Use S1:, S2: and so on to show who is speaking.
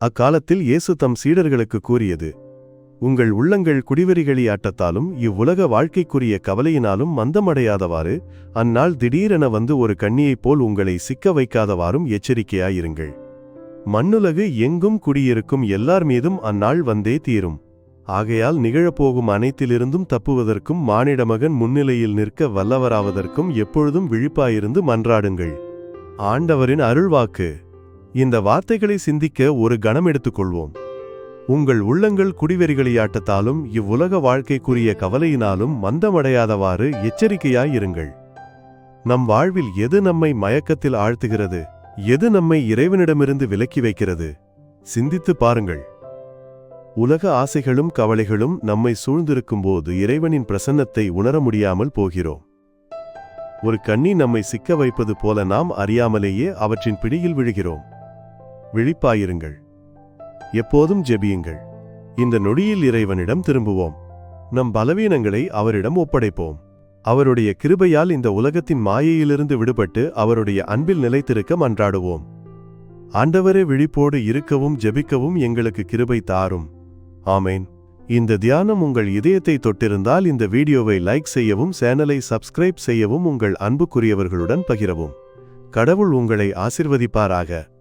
S1: அக்காலத்தில் இயேசு தம் சீடர்களுக்கு கூறியது உங்கள் உள்ளங்கள் குடிவெறிகளியாட்டத்தாலும் இவ்வுலக வாழ்க்கைக்குரிய கவலையினாலும் மந்தமடையாதவாறு அந்நாள் திடீரென வந்து ஒரு கண்ணியைப் போல் உங்களை சிக்க வைக்காதவாறும் எச்சரிக்கையாயிருங்கள். மண்ணுலகு எங்கும் குடியிருக்கும் எல்லார் மீதும் அந்நாள் வந்தே தீரும். ஆகையால் நிகழப்போகும் அனைத்திலிருந்தும் தப்புவதற்கும் மானிடமகன் முன்னிலையில் நிற்க வல்லவராவதற்கும் எப்பொழுதும் விழிப்பாயிருந்து மன்றாடுங்கள். ஆண்டவரின் அருள்வாக்கு. இந்த வார்த்தைகளை சிந்திக்க ஒரு கணம் எடுத்துக்கொள்வோம். உங்கள் உள்ளங்கள் குடிவெறிகளியாட்டத்தாலும் இவ்வுலக வாழ்க்கைக்குரிய கவலையினாலும் மந்தமடையாதவாறு எச்சரிக்கையாயிருங்கள். நம் வாழ்வில் எது நம்மை மயக்கத்தில் ஆழ்த்துகிறது? எது நம்மை இறைவனிடமிருந்து விலக்கி வைக்கிறது? சிந்தித்துப் பாருங்கள். உலக ஆசைகளும் கவலைகளும் நம்மை சூழ்ந்திருக்கும்போது இறைவனின் பிரசன்னத்தை உணர முடியாமல் போகிறோம். ஒரு கண்ணி நம்மை சிக்க வைப்பது போல நாம் அறியாமலேயே அவற்றின் பிடியில் விழுகிறோம். விழிப்பாயிருங்கள். எப்போதும் ஜெபியுங்கள். இந்த நொடியில் இறைவனிடம் திரும்புவோம். நம் பலவீனங்களை அவரிடம் ஒப்படைப்போம். அவருடைய கிருபையால் இந்த உலகத்தின் மாயையிலிருந்து விடுபட்டு அவருடைய அன்பில் நிலைத்திருக்க மன்றாடுவோம். ஆண்டவரே விழிப்போடு இருக்கவும் ஜெபிக்கவும் எங்களுக்கு கிருபை தாரும். ஆமேன். இந்த தியானம் உங்கள் இதயத்தை தொட்டிருந்தால் இந்த வீடியோவை லைக் செய்யவும் சேனலை சப்ஸ்கிரைப் செய்யவும் உங்கள் அன்புக்குரியவர்களுடன் பகிரவும். கடவுள் உங்களை ஆசிர்வதிப்பாராக.